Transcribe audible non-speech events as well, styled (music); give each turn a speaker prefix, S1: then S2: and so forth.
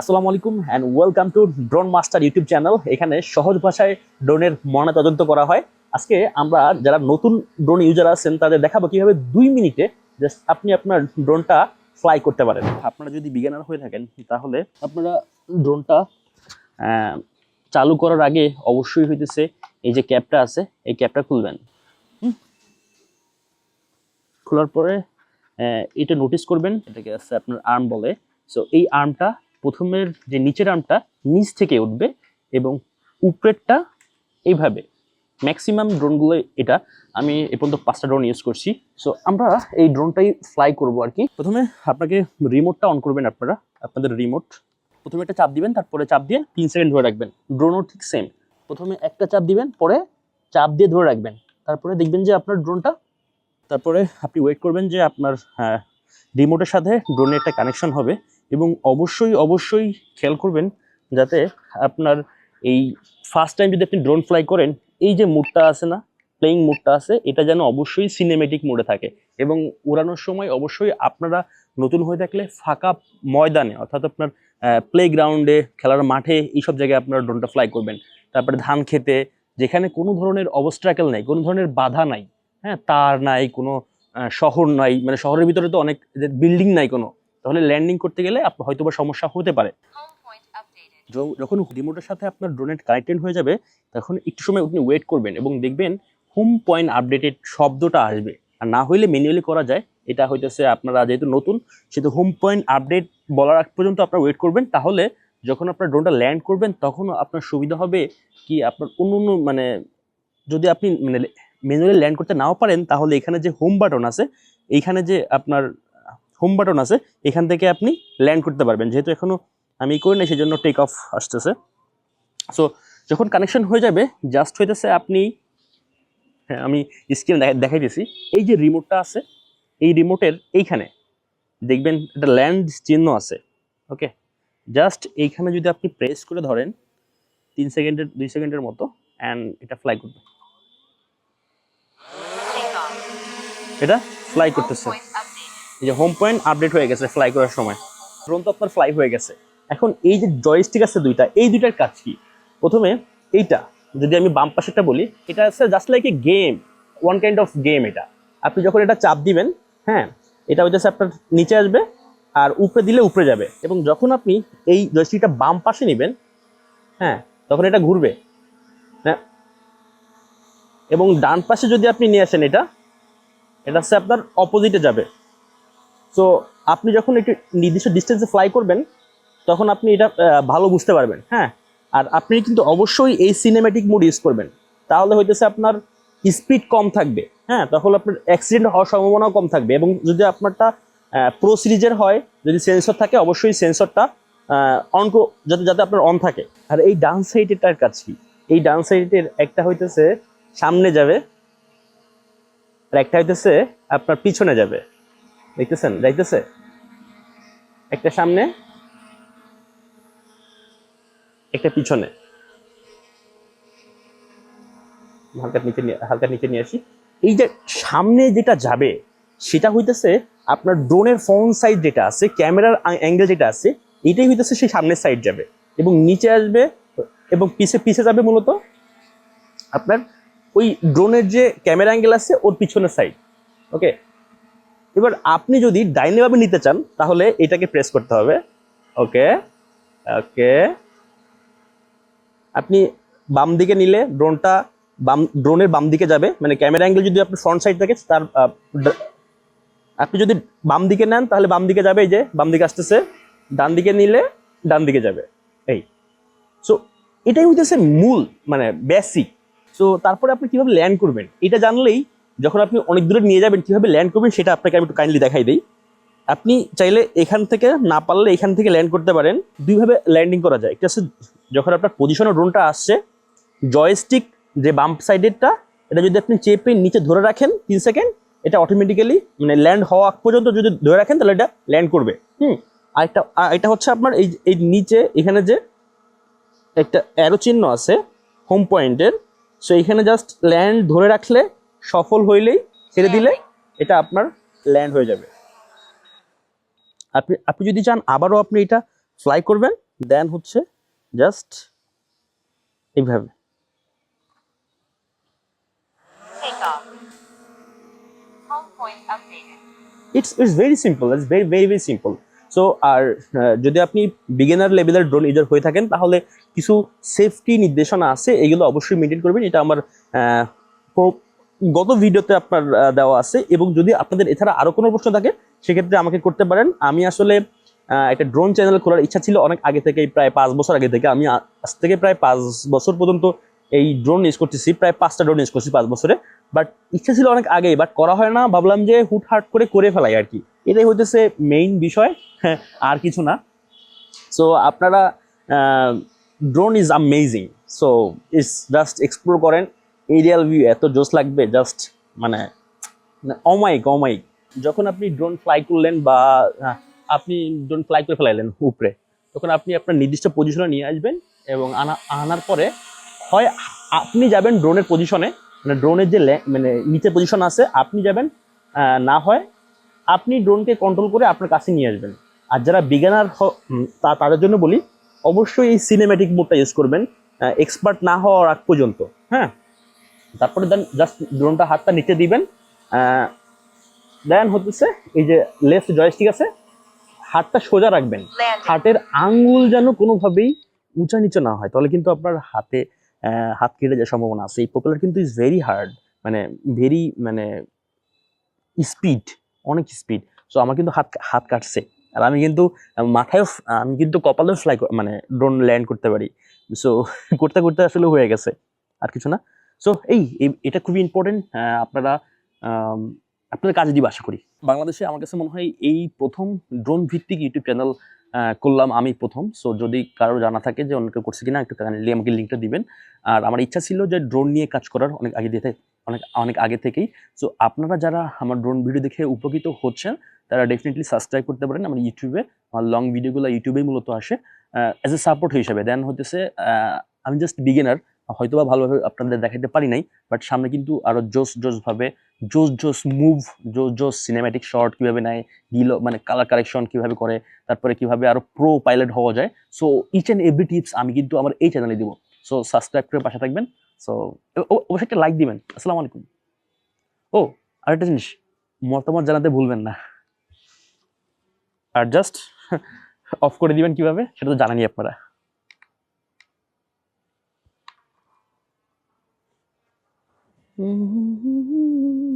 S1: আসসালামু আলাইকুম and welcome to drone master YouTube channel এখানে সহজ ভাষায় ড্রোনের ময়না তদন্ত করা হয়। আজকে আমরা যারা নতুন ড্রোন ইউজার আছেন, তাদের দেখাবো কীভাবে দুই মিনিটে জাস্ট আপনি আপনার ড্রোনটা ফ্লাই করতে পারেন। আপনারা যদি বিজ্ঞানার হয়ে থাকেন, তাহলে আপনারা ড্রোনটা চালু করার আগে অবশ্যই হইতেছে এই যে ক্যাপটা আছে, এই ক্যাপটা খুলবেন। খোলার পরে এটা নোটিস করবেন, এটাকে আছে আপনার আর্ম বলে। সো এই আর্মটা প্রথমের যে নিচের আর্মটা নিচ থেকে উঠবে এবং উপরেরটা এইভাবে। ম্যাক্সিমাম ড্রোনগুলো এটা। আমি এ পর্যন্ত পাঁচটা ড্রোন ইউজ করছি। সো আমরা এই ড্রোনটাই ফ্লাই করব আর কি। প্রথমে আপনাকে রিমোটটা অন করবেন আপনারা আপনাদের রিমোট প্রথমে একটা চাপ দিবেন তারপরে চাপ দিয়ে তিন সেকেন্ড ধরে রাখবেন। ড্রোনও ঠিক সেম প্রথমে একটা চাপ দিবেন পরে চাপ দিয়ে ধরে রাখবেন। তারপরে দেখবেন যে আপনার ড্রোনটা তারপরে আপনি ওয়েট করবেন যে আপনার হ্যাঁ, রিমোটের সাথে ড্রোনের একটা কানেকশন হবে। এবং অবশ্যই অবশ্যই খেয়াল করবেন যাতে আপনার এই ফার্স্ট টাইম যদি আপনি ড্রোন ফ্লাই করেন, এই যে মুডটা আছে না প্লেইং মুডটা আছে, এটা যেন অবশ্যই সিনেমেটিক মোডে থাকে। এবং উড়ানোর সময় অবশ্যই আপনারা নতুন হয়ে থাকলে ফাঁকা ময়দানে, অর্থাৎ আপনার প্লে গ্রাউন্ডে খেলার মাঠে, এইসব জায়গায় আপনারা ড্রোনটা ফ্লাই করবেন। তারপরে ধান খেতে, যেখানে কোনো ধরনের অবস্ট্রাকেল নাই, কোনো ধরনের বাধা নাই হ্যাঁ তার নাই, কোনো শহর নাই মানে শহরের ভিতরে তো অনেক বিল্ডিং নাই কোনো তাহলে ল্যান্ডিং করতে গেলে আপনার হয়তো বা সমস্যা হতে পারে। যখন রিমোটের সাথে আপনার ড্রোনেট কানেক্টেড হয়ে যাবে তখন একটু সময় আপনি ওয়েট করবেন এবং দেখবেন হোম পয়েন্ট আপডেটেড শব্দটা আসবে। আর না হইলে ম্যানুয়ালি করা যায়। এটা হইতেছে আপনারা যেহেতু নতুন সেহেতু হোম পয়েন্ট আপডেট বলার আগ পর্যন্ত আপনারা ওয়েট করবেন। তাহলে যখন আপনার ড্রোনটা ল্যান্ড করবেন তখন আপনার সুবিধা হবে কি আপনার অন্য অন্য মানে যদি আপনি মানে ম্যানুয়ালি ল্যান্ড করতে নাও পারেন তাহলে এখানে যে হোম বাটন আছে এইখানে যে আপনার হোম বাটন আছে এখান থেকে আপনি ল্যান্ড করতে পারবেন। যেহেতু এখনও আমি করি না সেই জন্য টেক অফ আসতেছে। সো যখন কানেকশন হয়ে যাবে জাস্ট হইতেছে আপনি হ্যাঁ আমি স্ক্রিন দেখাইতেছি। এই যে রিমোটটা আছে এই রিমোটের এইখানে দেখবেন একটা ল্যান্ড চিহ্ন আছে ওকে জাস্ট এইখানে যদি আপনি প্রেস করে ধরেন তিন সেকেন্ডের দুই সেকেন্ডের মতো অ্যান্ড এটা ফ্লাই করবে। এটা ফ্লাই করতেছে. যে হোম পয়েন্ট আপডেট হয়ে গেছে ফ্লাই করার সময়। ড্রোন তো আপনার ফ্লাই হয়ে গেছে। এখন এই যে জয়স্টিক আছে দুইটা, এই দুইটার কাজ কি? প্রথমে এইটা, যদি আমি বাম পাশেরটা বলি, এটা আছে just like a game one kind of game এটা। আপনি যখন এটা চাপ দিবেন হ্যাঁ এটা হইতেছে আপনার নিচে আসবে আর উপরে দিলে উপরে যাবে। এবং যখন আপনি এই জয়স্টিকটা বাম পাশে নেবেন হ্যাঁ তখন এটা ঘুরবে। হ্যাঁ এবং ডান পাশে যদি আপনি নিয়ে আসেন এটা এটা হচ্ছে আপনার অপোজিটে যাবে। সো আপনি যখন একটু নির্দিষ্ট ডিস্টেন্সে ফ্লাই করবেন, তখন আপনি এটা ভালো বুঝতে পারবেন হ্যাঁ? আর আপনি কিন্তু অবশ্যই এই সিনেম্যাটিক মোড ইউজ করবেন। তাহলে হইতেছে আপনার স্পিড কম থাকবে হ্যাঁ? তখন আপনার অ্যাক্সিডেন্ট হওয়ার সম্ভাবনাও কম থাকবে এবং যদি আপনারটা প্রো সিরিজের হয়, যদি সেন্সর থাকে, অবশ্যই সেন্সরটা অন যাতে যাতে আপনার অন থাকে। আর এই ডান সাইডেরটার কাজ কি? এই ডান সাইডের একটা হইতেছে, সামনে যাবে, আর একটা হইতেছে, আপনার পিছনে যাবে। দেখতেছেন? যাইতেছে? একটা সামনে, একটা পিছনে। হালকা নিচে নিয়ে, হালকা নিচে নিয়ে আসি। এই যে সামনে যেটা যাবে, সেটা হইতেছে আপনার ড্রোনের ফ্রন্ট সাইড যেটা আছে ক্যামেরার অ্যাঙ্গেল যেটা আছে, এটাই হইতেছে সেই সামনের সাইড যাবে। এবং নিচে আসবে, এবং পিছে পিছে যাবে মূলত আপনার ওই ড্রোনের যে ক্যামেরা অ্যাঙ্গেল আছে, ওর পিছনের সাইড ওকে এবার আপনি যদি ডাইনেভাবে নিতে চান, তাহলে এটাকে প্রেস করতে হবে। ওকে ওকে আপনি বাম দিকে নিলে ড্রোনটা বাম ড্রোনের বাম দিকে যাবে। মানে ক্যামেরা অ্যাঙ্গেল যদি আপনার ফ্রন্ট সাইড থাকে, তার আপনি যদি বাম দিকে নেন, তাহলে বাম দিকে যাবে এই যে, বাম দিকে আসতেছে। ডান দিকে নিলে ডান দিকে যাবে। এই। সো এটাই হইতেছে মূল মানে বেসিক সো তারপরে আপনি কীভাবে ল্যান্ড করবেন? এটা জানলেই যখন আপনি অনেক দূরে নিয়ে যাবেন, কীভাবে ল্যান্ড করবেন সেটা আপনাকে আমি একটু কাইন্ডলি দেখাই দিই। আপনি চাইলে এখান থেকে না পারলে এখান থেকে ল্যান্ড করতে পারেন। দুইভাবে ল্যান্ডিং করা যায়। একটা হচ্ছে যখন আপনার পজিশনে ড্রোনটা আসছে জয়স্টিক যে বাম্প সাইডেরটা এটা যদি আপনি চেপে নিচে ধরে রাখেন তিন সেকেন্ড এটা অটোমেটিক্যালি মানে ল্যান্ড হওয়া পর্যন্ত যদি ধরে রাখেন, তাহলে এটা ল্যান্ড করবে। হুম? আর একটা এটা হচ্ছে আপনার এই এই নিচে, এখানে যে একটা অ্যারো চিহ্ন আছে হোম পয়েন্টের সো এখানে জাস্ট ল্যান্ড ধরে রাখলে সফল হইলেই ছেড়ে দিলে এটা আপনার ল্যান্ড হয়ে যাবে। আপনি আপনি যদি চান আবারও আপনি এটা ফ্লাই করবেন দেন হচ্ছে জাস্ট এইভাবে. It's it's very simple it's very very very simple so আর যদি আপনি বিগিনার লেভেলের ড্রোন ইউজার হয়ে থাকেন তাহলে কিছু সেফটি নির্দেশনা আছে এগুলো অবশ্যই মেনটেন করবেন। এটা আমার গত ভিডিওতে আপনার দেওয়া আছে এবং যদি আপনাদের এছাড়া আরও কোনো প্রশ্ন থাকে সেক্ষেত্রে আমাকে করতে পারেন। আমি আসলে একটা ড্রোন চ্যানেল খোলার ইচ্ছা ছিল অনেক আগে থেকে প্রায় পাঁচ বছর আগে থেকে। আমি আজ থেকে প্রায় পাঁচ বছর পর্যন্ত এই ড্রোন ইউজ করতেছি প্রায় পাঁচটা ড্রোন ইউজ করছি পাঁচ বছরে। বাট ইচ্ছা ছিল অনেক আগেই বাট করা হয় না। ভাবলাম যে হুটহাট করে করে ফেলাই আর কি। এটাই হইতেছে মেইন বিষয়। হ্যাঁ, আর কিছু না। সো আপনারা drone is amazing so is just explore করেন। এরিয়াল ভিউ এত জোস লাগবে জাস্ট মানে অমাইক অমাইক যখন আপনি ড্রোন ফ্লাই করলেন বা আপনি ড্রোন ফ্লাই করে ফেলাইলেন উপরে, তখন আপনি আপনার নির্দিষ্ট পজিশনে নিয়ে আসবেন এবং আনা, আনার পরে হয় আপনি যাবেন ড্রোনের পজিশনে মানে ড্রোনের যে মানে নিচে পজিশন আছে, আপনি যাবেন না হয় আপনি ড্রোনকে কন্ট্রোল করে আপনার কাছে নিয়ে আসবেন। আর যারা বিজ্ঞানার তা, তাদের জন্য বলি, অবশ্যই এই সিনেম্যাটিক মোডটা ইউজ করবেন এক্সপার্ট না হওয়ার আগ পর্যন্ত হ্যাঁ? তারপরে দেন জাস্ট ড্রোনটা হাতটা নিচে দিবেন দেন হতেছে এই যে লেফট জয়স্টিক আছে হাতটা সোজা রাখবেন। হাতের আঙ্গুল যেন কোনোভাবেই উঁচা নিচে না হয় তাহলে কিন্তু আপনার হাতে হাত কেটে যাওয়ার সম্ভাবনা আছে। এই পপুলার কিন্তু ইজ ভেরি হার্ড মানে ভেরি মানে স্পিড অনেক স্পিড সো আমার কিন্তু হাত হাত কাটছে। আর আমি কিন্তু মাথায় আমি কিন্তু কপালেও ফ্লাই মানে ড্রোন ল্যান্ড করতে পারি। সো (laughs) করতে করতে আসলে হয়ে গেছে। আর কিছু না? সো এই এটা খুবই ইম্পর্টেন্ট আপনারা আপনাদের কাজে দিবে আশা করি। বাংলাদেশে আমার কাছে মনে হয় এই প্রথম ড্রোন ভিত্তিক ইউটিউব চ্যানেল করলাম আমি প্রথম। সো যদি কারও জানা থাকে যে অন্য কেউ করছে কিনা, একটু কাইন্ডলি আমাকে লিঙ্কটা দিবেন। আর আমার ইচ্ছা ছিল যে ড্রোন নিয়ে কাজ করার অনেক আগে দিয়ে অনেক অনেক আগে থেকেই। সো আপনারা যারা আমার ড্রোন ভিডিও দেখে উপকৃত হচ্ছেন, তারা ডেফিনেটলি সাবস্ক্রাইব করতে পারেন আমার ইউটিউবে আমার লং ভিডিওগুলো ইউটিউবেই মূলত আসে অ্যাজ এ সাপোর্ট হিসেবে। দেন হতেছে আমি জাস্ট বিগিনার হয়তোবা ভালোভাবে আপনাদের দেখাতে পারি নাই বাট সামনে কিন্তু আরও জোস জোস ভাবে জোস জোস মুভ জোস জোস সিনেম্যাটিক শর্ট কীভাবে নেয় ডিলো মানে কালার কারেকশন কীভাবে করে, তারপরে কীভাবে আরও প্রো পাইলট হওয়া যায় so each and every tips আমি কিন্তু আমার এই চ্যানেলে দিব সো সাবস্ক্রাইব করে পাশে থাকবেন সো অবশ্যই একটা লাইক দিবেন, আসসালামু আলাইকুম। ও, আরেকটা জিনিস, মতামত জানাতে ভুলবেন না, আর জাস্ট অফ (laughs) করে দিবেন কীভাবে, সেটা তো জানানি আপনারা। হুম